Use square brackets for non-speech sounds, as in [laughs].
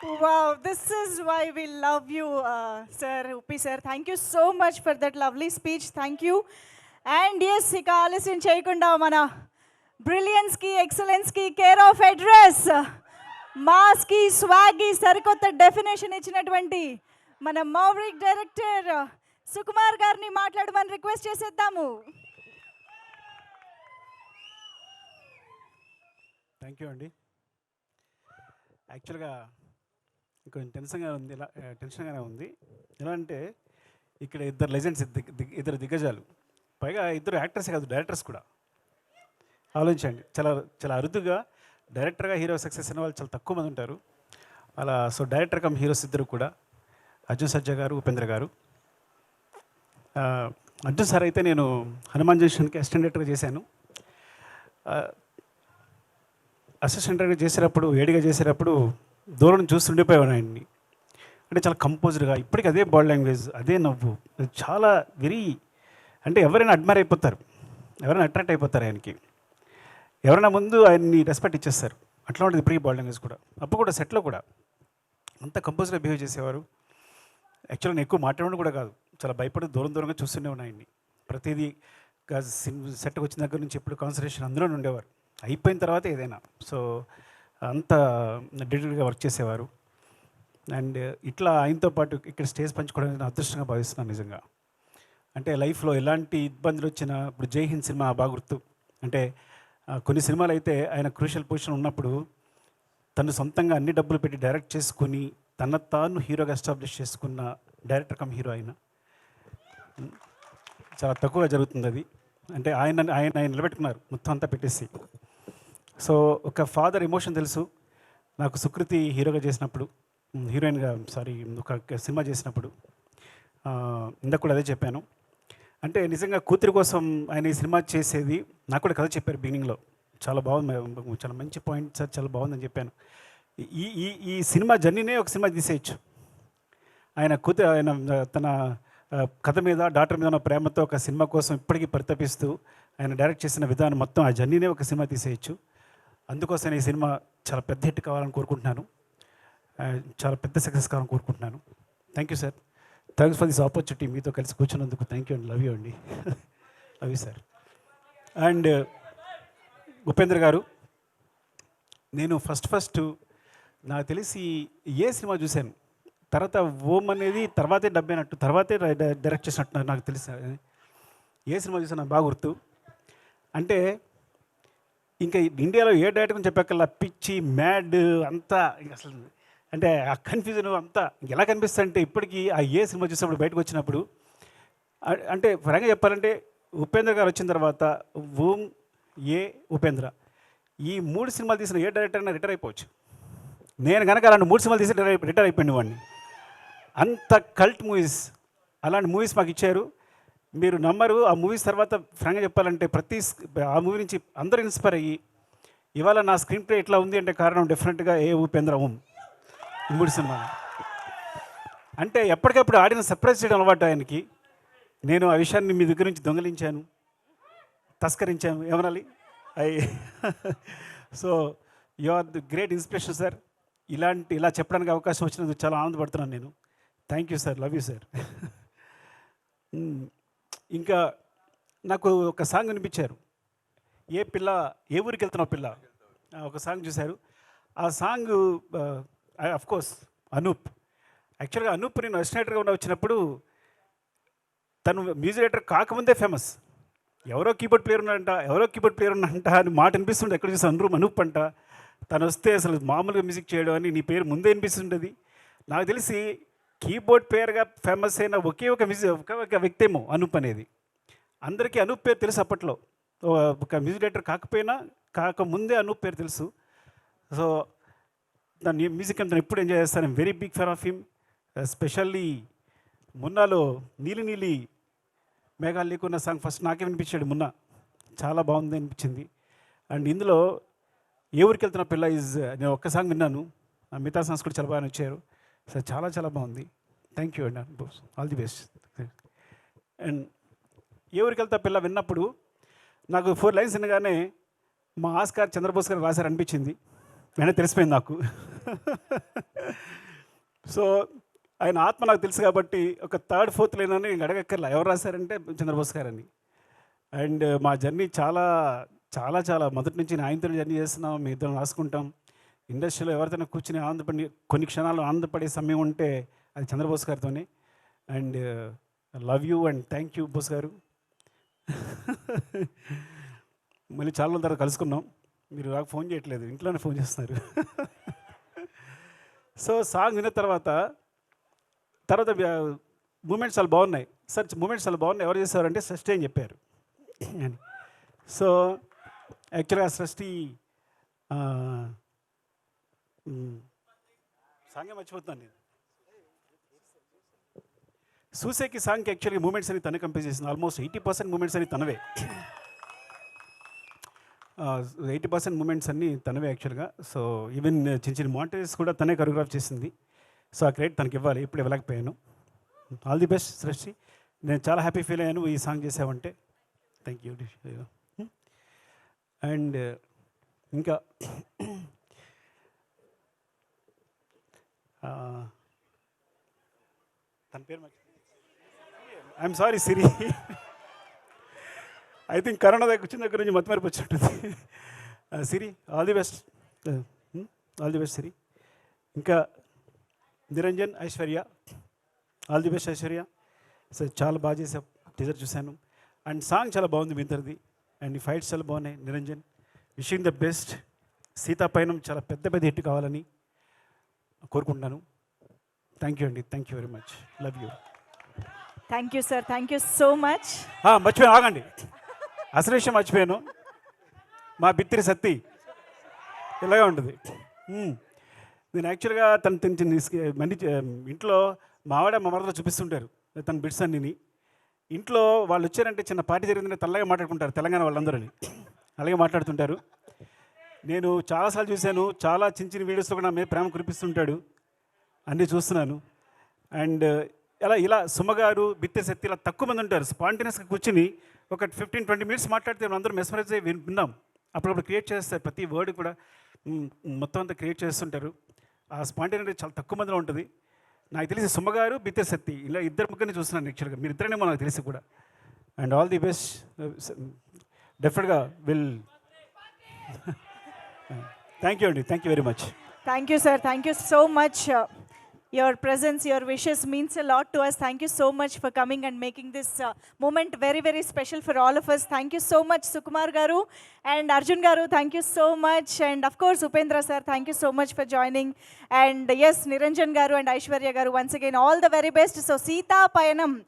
Wow, this is why we love you, uh, sir, Upi sir. Thank you so much for that lovely speech. Thank you. And yes ఇక ఆలస్యం చేయకుండా మన బ్రిలియన్స్కి ఎక్సలెన్స్కి care of address మాస్కి స్వాగ్కి సరికొత్త డెఫినేషన్ ఇచ్చినటువంటి మన మౌరిక్ డైరెక్టర్ సుకుమార్ గారిని మాట్లాడమని రిక్వెస్ట్ చేసేద్దాము థ్యాంక్ యూ అండి యాక్చువల్గా కొంచెం టెన్షన్గా ఉంది ఇలా టెన్షన్గానే ఉంది. ఎలా అంటే ఇక్కడ ఇద్దరు లెజెండ్స్ ఇద్దరు దిగ్గజాలు. పైగా ఇద్దరు యాక్టర్స్ కాదు డైరెక్టర్స్ కూడా. ఆలోచించండి చాలా చాలా అరుదుగా డైరెక్టర్గా హీరో సక్సెస్ అయిన వాళ్ళు చాలా తక్కువ మంది ఉంటారు. అలా సో డైరెక్టర్ కమ్ హీరోస్ ఇద్దరు కూడా. అర్జున్ సజ్జా గారు ఉపేంద్ర గారు. అర్జున్ సార్ అయితే నేను హనుమాన్ జంక్షన్కి అసిస్టెంట్ డైరెక్టర్గా చేశాను. అసిస్టెంట్ డైరెక్టర్ చేసేటప్పుడు వేడిగా చేసేటప్పుడు దూరం చూస్తుండిపోయాను ఆయన్ని. అంటే చాలా కంపోజ్డ్గా ఇప్పటికీ అదే బాడీ లాంగ్వేజ్ అదే నవ్వు. చాలా వెరీ అంటే ఎవరైనా అడ్మైర్ అయిపోతారు. ఎవరైనా అట్రాక్ట్ అయిపోతారు ఆయనకి. ఎవరైనా ముందు ఆయన్ని రెస్పెక్ట్ ఇచ్చేస్తారు. అట్లా ఉంటుంది ఇప్పటికీ బాడీ లాంగ్వేజ్ కూడా. అప్పుడు కూడా సెట్లో కూడా. అంత కంపోజ్గా బిహేవ్ చేసేవారు. యాక్చువల్గా నేను ఎక్కువ మాట్లాడడం కూడా కాదు. చాలా భయపడి దూరం దూరంగా చూస్తూనే ఉన్నాయి ఆయన్ని. ప్రతిదీ సెట్కి వచ్చిన దగ్గర నుంచి ఎప్పుడు కాన్సన్ట్రేషన్ అందులోనే ఉండేవారు. అయిపోయిన తర్వాత ఏదైనా. సో అంత డెడికేట్గా వర్క్ చేసేవారు. అండ్ ఇట్లా ఆయనతో పాటు ఇక్కడ స్టేజ్ పంచుకోవడం నేను అదృష్టంగా భావిస్తున్నాను నిజంగా. అంటే లైఫ్లో ఎలాంటి ఇబ్బందులు వచ్చినా ఇప్పుడు జై హింద్ సినిమా బాగా గుర్తు. అంటే కొన్ని సినిమాలు అయితే ఆయన క్రూషియల్ పొజిషన్ ఉన్నప్పుడు తను సొంతంగా అన్ని డబ్బులు పెట్టి డైరెక్ట్ చేసుకుని తన తాను హీరోగా ఎస్టాబ్లిష్ చేసుకున్న డైరెక్టర్ కమ్ హీరో ఆయన. చాలా తక్కువగా జరుగుతుంది అది. అంటే ఆయన ఆయన ఆయన నిలబెట్టుకున్నారు. మొత్తం అంతా పెట్టేసి. సో ఒక ఫాదర్ ఎమోషన్ తెలుసు. నాకు సుకృతి హీరోగా చేసినప్పుడు హీరోయిన్గా సారీ ఒక సినిమా చేసినప్పుడు ఇందాక కూడా అదే చెప్పాను. అంటే నిజంగా కూతురి కోసం ఆయన ఈ సినిమా చేసేది నాకు కూడా కథ చెప్పారు బిగినింగ్లో చాలా బాగుంది చాలా మంచి పాయింట్ సార్ చాలా బాగుందని చెప్పాను. ఈ ఈ ఈ సినిమా జర్నీనే ఒక సినిమా తీసేయచ్చు. ఆయన కూతురు ఆయన తన కథ మీద డాక్టర్ మీద ఉన్న ప్రేమతో ఒక సినిమా కోసం ఇప్పటికీ పరితపిస్తూ ఆయన డైరెక్ట్ చేసిన విధానం మొత్తం ఆ జర్నీనే ఒక సినిమా తీసేయచ్చు. అందుకోసం ఈ సినిమా చాలా పెద్ద హిట్ కావాలని కోరుకుంటున్నాను. చాలా పెద్ద సక్సెస్ కావాలని కోరుకుంటున్నాను. Thank you sir thanks for this opportunity మీతో కలిసి కూర్చున్నందుకు థ్యాంక్ యూ అండి లవ్ యూ అండి. Love you sir and Upendra garu నేను ఫస్ట్ ఫస్ట్ నాకు తెలిసి ఏ సినిమా చూశాను? తర్వాత ఓం అనేది తర్వాతే డబ్బైనట్టు తర్వాతే డై- డైరెక్ట్ చేసినట్టు నాకు తెలిసి. ఏ సినిమా చూసాను నాకు బాగా గుర్తు. అంటే ఇంకా ఇండియాలో ఏ డైరెక్టర్ చెప్పక్కల్లా పిచ్చి మ్యాడ్ అంతా అసలు అంటే ఆ కన్ఫ్యూజన్ అంతా ఎలా కనిపిస్తుంది అంటే ఇప్పటికీ ఆ ఏ సినిమా చూసినప్పుడు బయటకు వచ్చినప్పుడు అంటే పరంగా చెప్పాలంటే ఉపేంద్ర గారు వచ్చిన తర్వాత ఓం ఏ ఉపేంద్ర ఈ మూడు సినిమాలు తీసిన ఏ డైరెక్టర్ అయినా రిటైర్ అయిపోవచ్చు. నేను కనుక అలాంటి మూడు సినిమాలు తీసి రిటైర్ రిటైర్ అయిపోయింది వాడిని. అంత కల్ట్ మూవీస్ అలాంటి మూవీస్ మాకు ఇచ్చారు. మీరు నమ్మరు. ఆ మూవీస్ తర్వాత ఫ్రాంక్గా చెప్పాలంటే ప్రతి ఆ మూవీ నుంచి అందరూ ఇన్స్పైర్ అయ్యి ఇవాళ నా స్క్రీన్ ప్లే ఎట్లా ఉంది అంటే కారణం డెఫినెట్గా ఏ ఉపేంద్ర ఓం ఈ మూడు సినిమా అంటే ఎప్పటికప్పుడు ఆడిన సర్ప్రైజ్ చేయడం అలవాటు ఆయనకి. నేను ఆ విషయాన్ని మీ దగ్గర నుంచి దొంగలించాను. తస్కరించాను. ఏమనాలి? అయ్యి [laughs] so you are the great inspiration sir. ఇలాంటి ఇలా చెప్పడానికి అవకాశం వచ్చినందుకు చాలా ఆనందపడుతున్నాను నేను. Thank you sir. Love you sir. [laughs] ఇంకా నాకు ఒక సాంగ్ వినిపించారు. ఏ పిల్ల ఏ ఊరికి వెళ్తున్నావు పిల్ల? ఆ, ఒక సాంగ్ చూశారు. ఆ సాంగ్ అఫ్ కోర్స్ అనూప్ యాక్చువల్గా అనూప్ నేను అసిస్టెంట్గా ఉన్న వచ్చినప్పుడు తను మ్యూజిక్ డైరెక్టర్ కాకముందే ఫేమస్ ఎవరో కీబోర్డ్ ప్లేయర్ ఉన్నాడంట ఎవరో కీబోర్డ్ ప్లేయర్ ఉన్నాడంట అని మాట అనిపిస్తుండే. ఎక్కడ చూసి అనురూప్ అనూప్ అంట. తను వస్తే అసలు మామూలుగా మ్యూజిక్ చేయడం అని నీ పేరు ముందే అనిపిస్తుండేది. నాకు తెలిసి కీబోర్డ్ ప్లేయర్గా ఫేమస్ అయిన ఒకే ఒక మ్యూజిక్ ఒక ఒక వ్యక్తేమో అనూప్ అనేది. అందరికీ అనూప్ పేరు తెలుసు అప్పట్లో. ఒక మ్యూజిక్ డైరెక్టర్ కాకపోయినా కాకముందే అనూప్ పేరు తెలుసు. సో దాని మ్యూజిక్ అంతా ఎప్పుడు ఎంజాయ్ చేస్తాను very big fan of him. Specially మున్నాలో నీలి నీలి మేఘాలు లేకున్న సాంగ్ ఫస్ట్ నాకే వినిపించాడు మున్న. చాలా బాగుంది అనిపించింది. అండ్ ఇందులో ఏ ఊరికి వెళ్తున్న పిల్ల ఈజ్ నేను ఒక్క సాంగ్ విన్నాను. మిగతా సాంగ్స్ కూడా చాలా బాగా నచ్చారు సార్ చాలా చాలా బాగుంది. థ్యాంక్ యూ అండి ఆల్ ది బెస్ట్ అండ్ ఏ ఊరికి వెళ్తా పిల్ల విన్నప్పుడు నాకు ఫోర్ లైన్స్ వినగానే మా ఆస్కార్ చంద్రబోస్ గారు రాశారు అనిపించింది. వెంటనే తెలిసిపోయింది నాకు. [laughs] సో ఆయన ఆత్మ నాకు తెలుసు కాబట్టి ఒక థర్డ్ ఫోర్త్ లేనని ఇంక అడగక్కర్లా. ఎవరు రాశారంటే చంద్రబోస్ గారని అండ్ మా జర్నీ చాలా చాలా చాలా. మొదటి నుంచి నేను ఆయనతో జర్నీ చేస్తున్నాం మీ ఇద్దరం రాసుకుంటాం. ఇండస్ట్రీలో ఎవరితోనే కూర్చుని ఆనందపడి కొన్ని క్షణాలు ఆనందపడే సమయం ఉంటే అది Chandrabose గారితోనే. And love you and thank you Bose garu. మళ్ళీ చాలా రోజుల తర్వాత కలుసుకున్నాం. మీరు నాకు ఫోన్ చేయట్లేదు ఇంట్లోనే ఫోన్ చేస్తున్నారు. సో సాంగ్ విన్న తర్వాత తర్వాత మూమెంట్స్ చాలా బాగున్నాయి. సార్ మూమెంట్స్ చాలా బాగున్నాయి. ఎవరు చేశారంటే సృష్టి అని చెప్పారు. [clears throat] సో యాక్చువల్గా సృష్టి సాంగే మర్చిపోతున్నాను నేను. సూసేకి సాంగ్కి యాక్చువల్గా మూమెంట్స్ అని తనే కంపేర్ చేసింది. ఆల్మోస్ట్ ఎయిటీ పర్సెంట్ మూమెంట్స్ అని తనవే. ఎయిటీ పర్సెంట్ మూమెంట్స్ అన్నీ తనవే యాక్చువల్గా సో ఈవెన్ చిన్న చిన్న మాంటేజెస్ కూడా తనే కొరియోగ్రాఫ్ చేసింది. సో ఆ క్రెడిట్ తనకి ఇవ్వాలి. ఇప్పుడు ఇవ్వలేకపోయాను. All the best Srishti. నేను చాలా హ్యాపీ ఫీల్ అయ్యాను ఈ సాంగ్ చేసావంటే. థ్యాంక్ యూ అండ్ ఇంకా ఆ, తన పేరు I'm sorry Siri I think corona దగ్గర వచ్చిన దగ్గర నుంచి మతి మరిపి వచ్చినట్టుంది. Siri all the best all the best Siri ఇంకా Niranjan Aishwarya. All the best Aishwarya. Sir చాలా బాగా చేసా టీజర్ చూశాను. అండ్ సాంగ్ చాలా బాగుంది మీ ఇద్దరిది అండ్ ఈ ఫైట్స్ చాలా బాగున్నాయి. నిరంజన్ విషింగ్ ద బెస్ట్ సీతాపైన చాలా పెద్ద పెద్ద హిట్ కావాలని. కోరుకుంటున్నాను. థ్యాంక్ యూ అండి. Thank you very much love you thank you sir thank you so much మర్చిపోయాను. ఆగండి. అసలు విషయం మర్చిపోయాను. మా బిత్తిరి సత్తి. ఇలాగే ఉంటుంది. నేను యాక్చువల్గా తను తను మంది ఇంట్లో మావాడ మా మరదలో చూపిస్తుంటారు. తన బిడ్స్ అన్నిని. ఇంట్లో వాళ్ళు వచ్చారంటే చిన్న పార్టీ జరిగిందంటే తెల్లగా మాట్లాడుకుంటారు తెలంగాణ వాళ్ళందరూ అలాగే మాట్లాడుతుంటారు. నేను చాలాసార్లు చూశాను చాలా చిన్న చిన్న వీడియోస్లో కూడా నా మీద ప్రేమ కురిపిస్తుంటాడు. అన్నీ చూస్తున్నాను. అండ్ ఇలా ఇలా సుమగారు బిత్తెశక్తి ఇలా తక్కువ మంది ఉంటారు. స్పాంటినియస్గా కూర్చుని ఒక ఫిఫ్టీన్ ట్వంటీ మినిట్స్ మాట్లాడితే మనం అందరూ మెస్మరైజ్ అయ్యి విన్నాం అప్పుడప్పుడు క్రియేట్ చేస్తారు ప్రతి వర్డ్ కూడా. మొత్తం అంతా క్రియేట్ చేస్తుంటారు. ఆ స్పాంటినిటీ చాలా తక్కువ మందిలో ఉంటుంది. నాకు తెలిసి సుమగారు బిత్తె శక్తి ఇలా ఇద్దరు ముగ్గురిని చూస్తున్నాను యాక్చువల్గా. మీరు ఇద్దరేమో నాకు తెలిసి కూడా. And all the best. డెఫినెట్గా విల్ థ్యాంక్ యూ అండి thank you very much Thank you, sir. Thank you so much. Uh, your presence, your wishes means a lot to us. Thank you so much for coming and making this uh, moment very, very special for all of us. Thank you so much, Sukumar Garu and Arjun Garu. Thank you so much. And of course, Upendra sir, thank you so much for joining. And yes, Niranjan Garu and Aishwarya Garu, once again, all the very best. So, Sita Payanam.